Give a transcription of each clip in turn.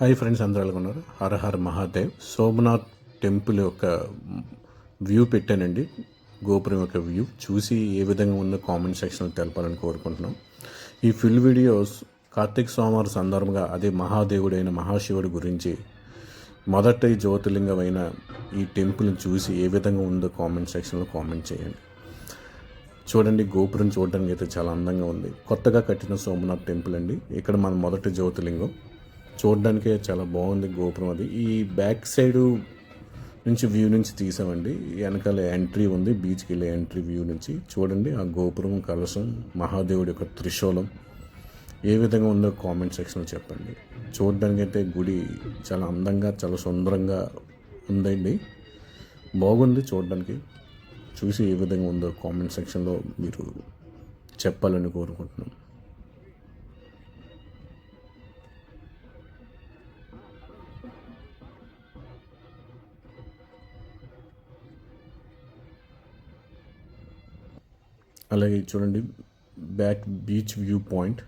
Hi friends అందరూ ఎలా ఉన్నారు? హర మహాదేవ్. సోమనాథ్ టెంపుల్ యొక్క వ్యూ పెట్టానండి. గోపురం యొక్క వ్యూ చూసి ఏ విధంగా ఉందో కామెంట్ సెక్షన్లో తెలపాలని కోరుకుంటున్నాం. ఈ ఫుల్ వీడియోస్ కార్తీక సోమవారం సందర్భంగా అదే మహాదేవుడైన మహాశివుడి గురించి మొదటి జ్యోతిర్లింగమైన ఈ టెంపుల్ని చూసి ఏ విధంగా ఉందో కామెంట్ సెక్షన్లో కామెంట్ చేయండి. చూడండి గోపురం చూడడానికి అయితే చాలా అందంగా ఉంది. కొత్తగా కట్టిన సోమనాథ్ టెంపుల్ అండి. ఇక్కడ మన మొదటి జ్యోతిర్లింగం. చూడడానికే చాలా బాగుంది గోపురం అది. ఈ బ్యాక్ సైడు నుంచి వ్యూ నుంచి తీసామండి. వెనకాల ఎంట్రీ ఉంది బీచ్కి వెళ్ళే ఎంట్రీ వ్యూ నుంచి. చూడండి ఆ గోపురం కలశం మహాదేవుడి యొక్క త్రిశూలం. ఏ విధంగా ఉందో కామెంట్ సెక్షన్లో చెప్పండి. చూడడానికైతే గుడి చాలా అందంగా చాలా సుందరంగా ఉందండి. బాగుంది చూడడానికి. చూసి ఏ విధంగా ఉందో కామెంట్ సెక్షన్లో మీరు చెప్పాలని కోరుకుంటున్నాం. అలాగే చూడండి back beach view point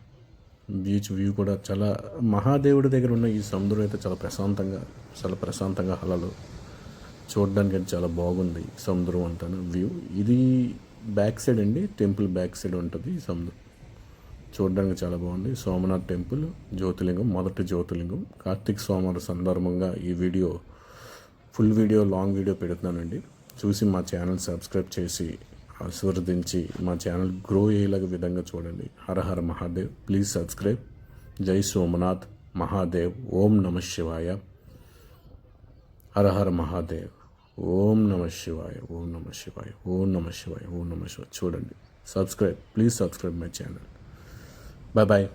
beach view కూడా చాలా మహాదేవుడి దగ్గర ఉన్న ఈ సముద్రం అయితే చాలా ప్రశాంతంగా చాలా ప్రశాంతంగా అలలు చూడడానికి అయితే చాలా బాగుంది సముద్రం అంతా వ్యూ ఇది బ్యాక్ సైడ్ అండి టెంపుల్ బ్యాక్ సైడ్ ఉంటుంది ఈ సముద్రం. చూడడానికి చాలా బాగుంది. సోమనాథ్ టెంపుల్ జ్యోతిలింగం మొదటి జ్యోతిలింగం కార్తీక్ సోమవారం సందర్భంగా ఈ video full video long video పెడుతున్నానండి. చూసి మా ఛానల్ సబ్స్క్రైబ్ చేసి ఆశీర్వదించి మా ఛానల్ గ్రో అయ్యేలాగ విధంగా చూడండి. Hara Hara Mahadev. Please subscribe Jai Somnath. Mahadev. ఓం నమ శివాయ. హర హర మహాదేవ్. ఓం నమ శివాయ. ఓం నమ శివాయ. ఓం నమ శివాయ. ఓం నమ శివాయ. చూడండి. Subscribe please subscribe my channel bye bye